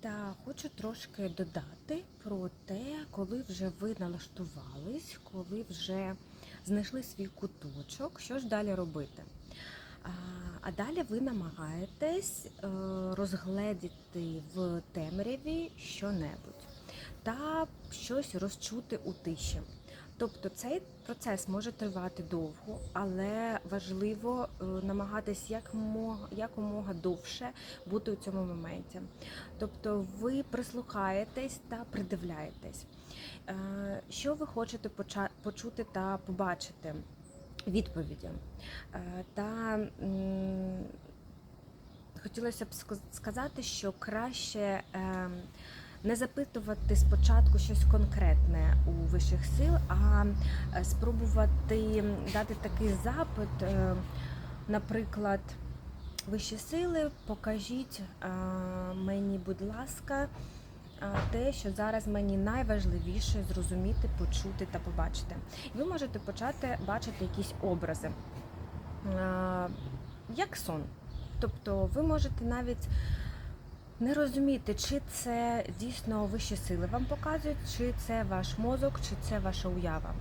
Та хочу трошки додати про те, коли вже ви налаштувались, коли вже знайшли свій куточок, що ж далі робити. А, далі ви намагаєтесь е, розгледіти в темряві що-небудь та щось розчути у тиші. Тобто цей процес може тривати довго, але важливо е, намагатись якомога, якомога довше бути у цьому моменті. Тобто ви прислухаєтесь та придивляєтесь. Е, Що ви хочете почути та побачити? Відповіді. Е, Та хотілося б сказати, що краще ем, не запитувати спочатку щось конкретне у вищих сил, а е, спробувати дати такий запит, е, наприклад, вищі сили, покажіть е, мені, будь ласка, те, що зараз мені найважливіше зрозуміти, почути та побачити. Ви можете почати бачити якісь образи, як сон. Тобто ви можете навіть не розуміти, чи це дійсно вищі сили вам показують, чи це ваш мозок, чи це ваша уява.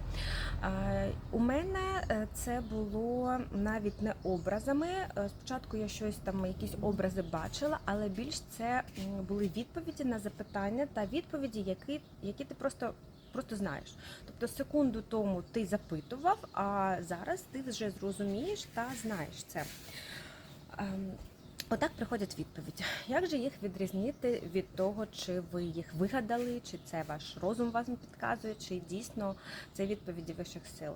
Е, У мене е, це було навіть не образами. Е, Спочатку я щось там, якісь образи бачила, але більш це були відповіді на запитання та відповіді, які, які ти просто. Просто знаєш. Тобто секунду тому ти запитував, а зараз ти вже зрозумієш та знаєш це. Отак приходять відповіді. Як же їх відрізнити від того, чи ви їх вигадали, чи це ваш розум вам підказує, чи дійсно це відповіді вищих сил?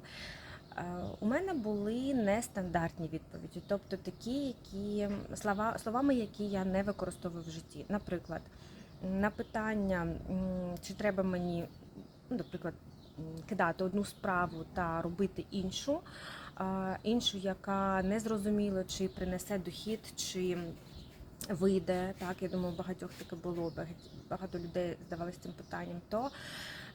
Е, У мене були нестандартні відповіді, тобто такі, які слова, словами, які я не використовую в житті. Наприклад, на питання, чи треба мені, ну, наприклад, кидати одну справу та робити іншу, іншу, яка не зрозуміло, чи принесе дохід, чи вийде. Так, я думаю, багатьох таке було, багато людей здавалися цим питанням. То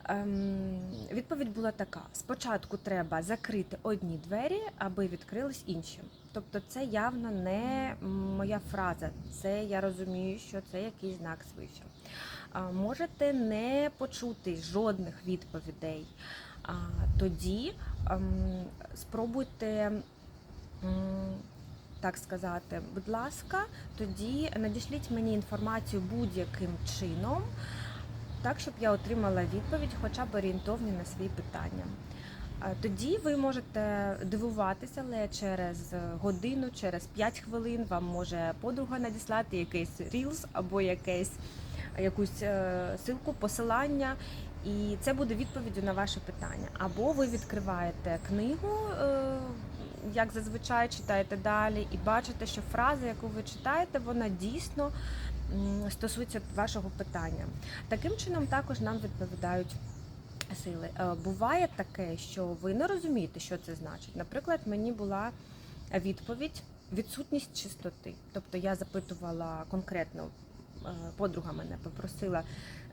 ем, відповідь була така: спочатку треба закрити одні двері, аби відкрились інші. Тобто, це явно не моя фраза. Це я розумію, що це якийсь знак свише. Можете не почути жодних відповідей. Тоді ем, спробуйте. Так сказати, будь ласка, тоді надішліть мені інформацію будь-яким чином, так, щоб я отримала відповідь, хоча б орієнтовні на свої питання. Тоді ви можете дивуватися, але через годину, через 5 хвилин вам може подруга надіслати якийсь рілз або якийсь, якусь е, силку, посилання, і це буде відповіддю на ваше питання. Або ви відкриваєте книгу, е, як зазвичай читаєте далі, і бачите, що фраза, яку ви читаєте, вона дійсно стосується вашого питання. Таким чином також нам відповідають сили. Е, Буває таке, що ви не розумієте, що це значить. Наприклад, мені була відповідь відсутність чистоти. Тобто я запитувала конкретно, подруга мене попросила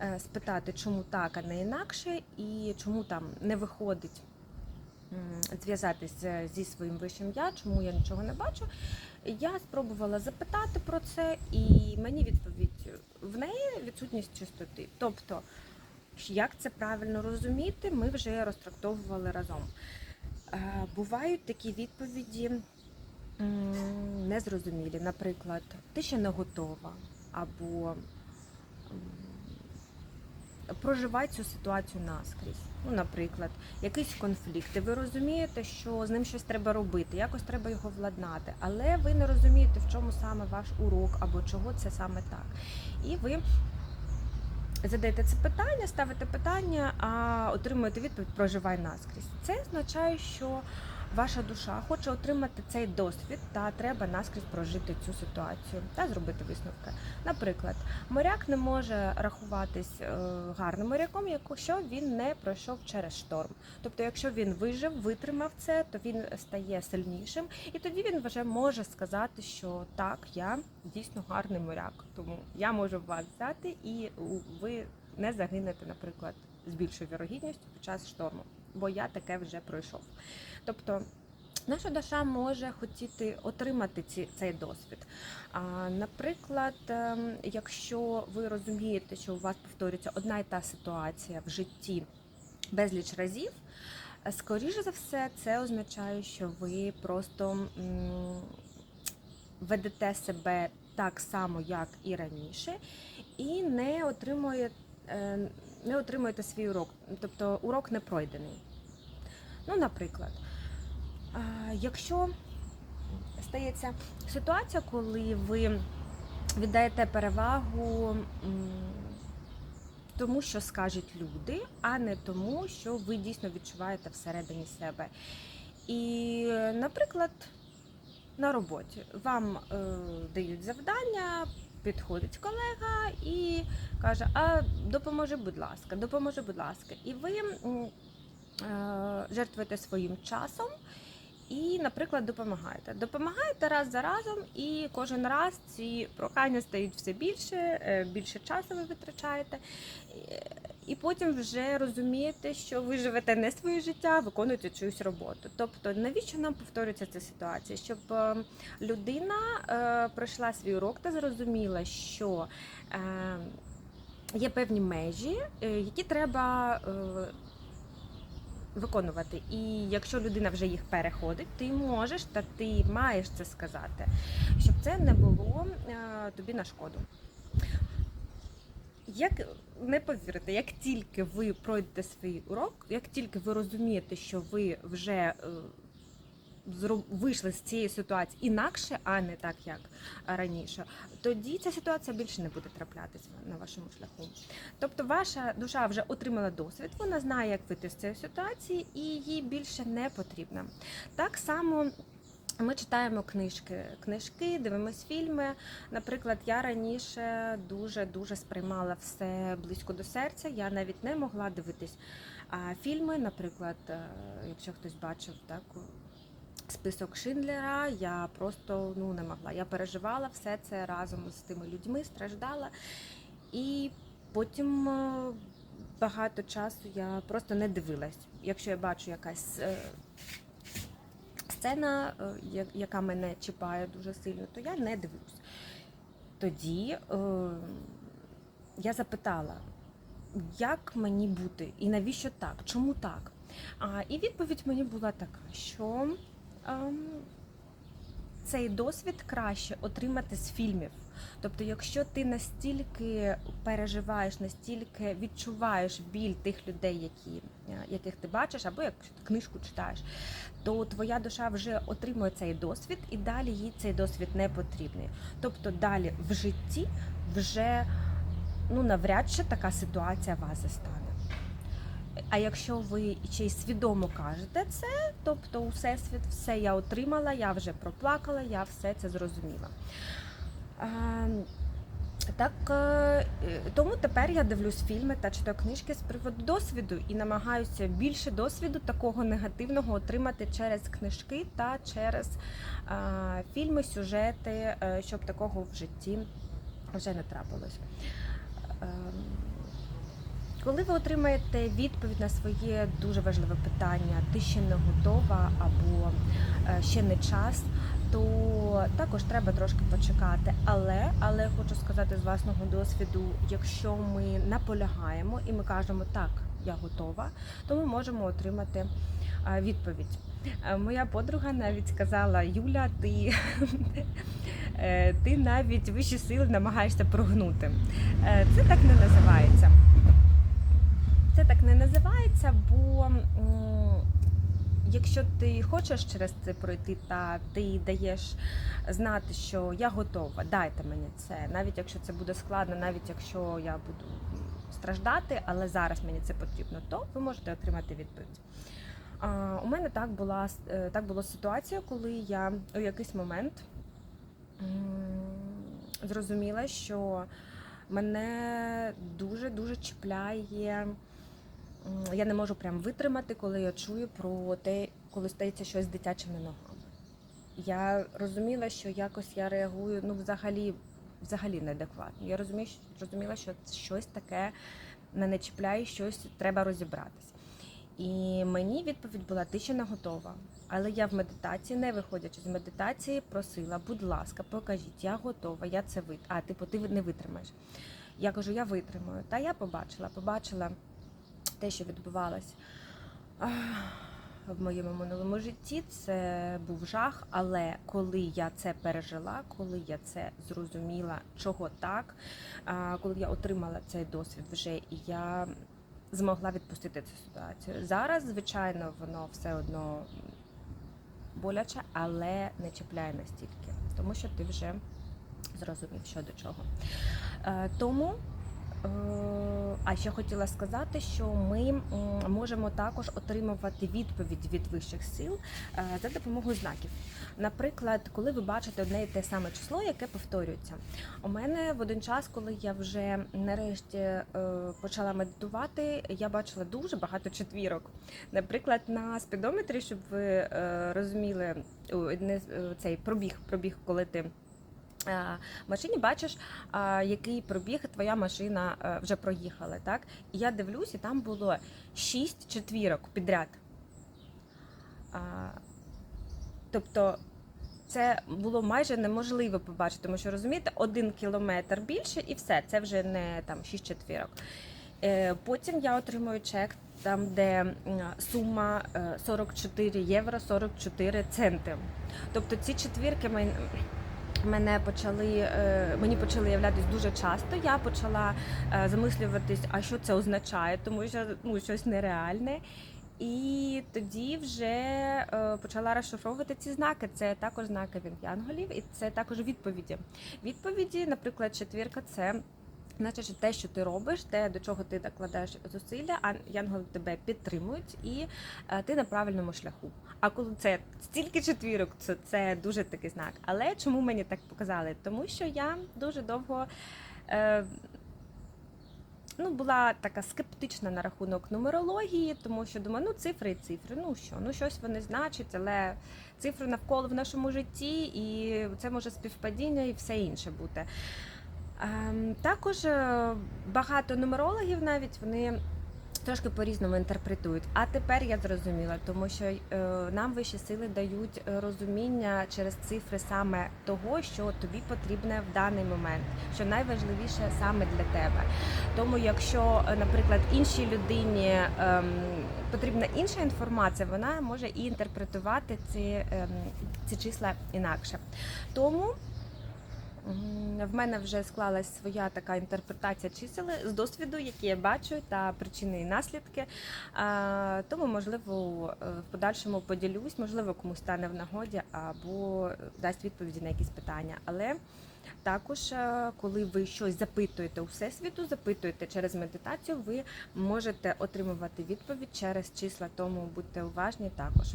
е, спитати, чому так, а не інакше, і чому там не виходить зв'язатися зі своїм вищим я, чому я нічого не бачу. Я спробувала запитати про це, і мені відповідь в неї відсутність чистоти. Тобто, як це правильно розуміти, ми вже розтрактовували разом. Е, Бувають такі відповіді незрозумілі. Наприклад, ти ще не готова, або м, проживай цю ситуацію наскрізь. Ну, наприклад, якийсь конфлікт, і ви розумієте, що з ним щось треба робити, якось треба його владнати, але ви не розумієте, в чому саме ваш урок або чого це саме так. І ви задаєте це питання, ставите питання, а отримуєте відповідь проживай наскрізь. Це означає, що ваша душа хоче отримати цей досвід, та треба наскрізь прожити цю ситуацію та зробити висновки. Наприклад, моряк не може рахуватись е, гарним моряком, якщо він не пройшов через шторм. Тобто, якщо він вижив, витримав це, то він стає сильнішим, і тоді він вже може сказати, що так, я дійсно гарний моряк, тому я можу вас взяти, і ви не загинете, наприклад, з більшою вірогідністю під час шторму, бо я таке вже пройшов. Тобто Наша душа може хотіти отримати ці, цей досвід. А, наприклад, ем, якщо ви розумієте, що у вас повторюється одна і та ситуація в житті безліч разів, е, скоріше за все, це означає, що ви просто ведете себе так само, як і раніше, і не отримуєте, не отримуєте свій урок, тобто урок не пройдений. Ну, наприклад. Якщо стається ситуація, коли ви віддаєте перевагу тому, що скажуть люди, а не тому, що ви дійсно відчуваєте всередині себе. І, наприклад, на роботі вам е, дають завдання, підходить колега і каже: А допоможи, будь ласка, допоможи, будь ласка. І ви е, жертвуєте своїм часом і, наприклад, допомагаєте. Допомагаєте раз за разом, і кожен раз ці прохання стають все більше, е, більше часу ви витрачаєте. І потім вже розумієте, що ви живете не своє життя, а виконуєте чиюсь роботу. Тобто, навіщо нам повторюється ця ситуація? Щоб е, людина е, пройшла свій урок та зрозуміла, що е, є певні межі, е, які треба. е, виконувати. І якщо людина вже їх переходить, ти можеш та ти маєш це сказати, щоб це не було е, тобі на шкоду. Як не повірите, як тільки ви пройдете свій урок, як тільки ви розумієте, що ви вже е, вийшли з цієї ситуації інакше, а не так, як раніше, тоді ця ситуація більше не буде траплятися на вашому шляху. Тобто ваша душа вже отримала досвід, вона знає, як вийти з цієї ситуації, і їй більше не потрібно. Так само. Ми читаємо книжки, книжки, дивимось фільми. Наприклад, я раніше дуже дуже сприймала все близько до серця. Я навіть не могла дивитись фільми. Наприклад, е, якщо хтось бачив так список Шиндлера, я просто ну не могла. Я переживала все це разом з тими людьми, страждала. І потім е, багато часу я просто не дивилась. Якщо я бачу якась е, сцена, е, яка мене чіпає дуже сильно, то я не дивлюсь. Тоді е, я запитала, як мені бути і навіщо так? Чому так? А, і відповідь мені була така, що е, цей досвід краще отримати з фільмів. Тобто, якщо ти настільки переживаєш, настільки відчуваєш біль тих людей, які, е, яких ти бачиш, або якщо ти книжку читаєш, то твоя душа вже отримує цей досвід, і далі їй цей досвід не потрібний. Тобто далі в житті вже ну навряд чи така ситуація вас застане. А якщо ви ще й свідомо кажете це, тобто у всесвіт, все я отримала, я вже проплакала, я все це зрозуміла. А, так, е, тому тепер я дивлюсь фільми та читаю книжки з приводу досвіду і намагаюся більше досвіду такого негативного отримати через книжки та через а, фільми, сюжети, е, щоб такого в житті вже не трапилось. Ем, Коли ви отримаєте відповідь на своє дуже важливе питання, ти ще не готова або е, ще не час, то також треба трошки почекати. Але, але хочу сказати з власного досвіду, якщо ми наполягаємо і ми кажемо так, я готова, то ми можемо отримати відповідь. Моя подруга навіть сказала: Юля, ти, е, ти навіть вищі сили намагаєшся прогнути. Е, Це так не називається. Це так не називається, бо якщо ти хочеш через це пройти, та ти даєш знати, що я готова, дайте мені це, навіть якщо це буде складно, навіть якщо я буду страждати, але зараз мені це потрібно, то ви можете отримати відповідь. У мене так була е, так була ситуація, коли я у якийсь момент зрозуміла, що мене дуже дуже чіпляє. Я не можу прям витримати, коли я чую про те, коли стається щось з дитячими ногами. Я розуміла, що якось я реагую ну, взагалі, взагалі неадекватно. Я розумію, розуміла, що щось таке мене чіпляє, щось треба розібратись. І мені відповідь була: ти ще не готова. Але я в медитації, не виходячи з медитації, просила, будь ласка, покажіть, я готова, я це вит. А, типу, ти не витримаєш. Я кажу, я витримаю. Та я побачила, побачила те, що відбувалось в моєму минулому житті. Це був жах. Але коли я це пережила, коли я це зрозуміла, чого так, коли я отримала цей досвід вже і я змогла відпустити цю ситуацію. Зараз, звичайно, воно все одно боляче, але не чіпляє настільки, тому що ти вже зрозумів, що до чого. Е, Тому. Е, А ще хотіла сказати, що ми можемо також отримувати відповідь від вищих сил е, за допомогою знаків. Наприклад, коли ви бачите одне і те саме число, яке повторюється. У мене в один час, коли я вже нарешті е, почала медитувати, я бачила дуже багато четвірок. Наприклад, на спідометрі, щоб ви розуміли цей пробіг, пробіг, коли ти. Е, машині бачиш, який пробіг твоя машина е, вже проїхала, так? І я дивлюсь, і там було шість четвірок підряд. Тобто це було майже неможливо побачити, тому що розумієте, один кілометр більше і все, це вже не там шість четвірок. Е, Потім я отримую чек, там де сума е, 44 євро 44 центи. Тобто ці четвірки мен- мене почали е, мені почали являтись дуже часто. Я почала е, замислюватись, а що це означає, тому що ну щось нереальне. І тоді вже е, почала розшифровувати ці знаки. Це також знаки від янголів, і це також відповіді. Відповіді, наприклад, четвірка це. Значить, те, що ти робиш, те, до чого ти докладаєш зусилля, а янголи тебе підтримують, і е, ти на правильному шляху. А коли це стільки четвірок, це, це дуже такий знак. Але чому мені так показали? Тому що я дуже довго е, ну, була така скептична на рахунок нумерології, тому що думаю, ну цифри і цифри, ну що, ну щось вони значать, але цифри навколо в нашому житті, і це може співпадіння і все інше бути. Ем, Також е, багато нумерологів навіть вони трошки по-різному інтерпретують. А тепер я зрозуміла, тому що е, нам вищі сили дають е, розуміння через цифри саме того, що тобі потрібне в даний момент, що найважливіше саме для тебе. Тому, якщо, наприклад, іншій людині ем, потрібна інша інформація, вона може і інтерпретувати ці, ем, ці числа інакше. Тому. В мене вже склалась своя така інтерпретація чисел з досвіду, які я бачу, та причини і наслідки. Тому, можливо, е, в подальшому поділюсь, можливо, комусь стане в нагоді або дасть відповіді на якісь питання. Але також, е, коли ви щось запитуєте у всесвіту, запитуєте через медитацію, ви можете отримувати відповідь через числа, тому будьте уважні також.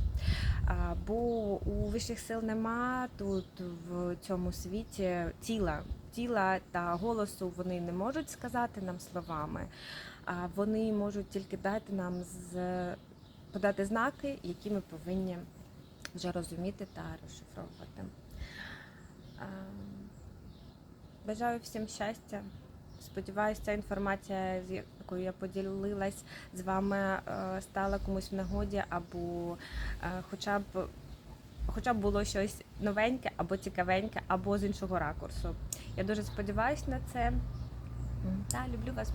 Бо у вищих сил нема тут в цьому світі тіла. Тіла та голосу вони не можуть сказати нам словами, а вони можуть тільки дати нам з подати знаки, які ми повинні вже розуміти та розшифровувати. Бажаю всім щастя. Сподіваюся, ця інформація, з якою я поділилась з вами, е, стала комусь в нагоді, або е, хоча б хоча б було щось новеньке, або цікавеньке, або з іншого ракурсу. Я дуже сподіваюся на це. Та люблю вас.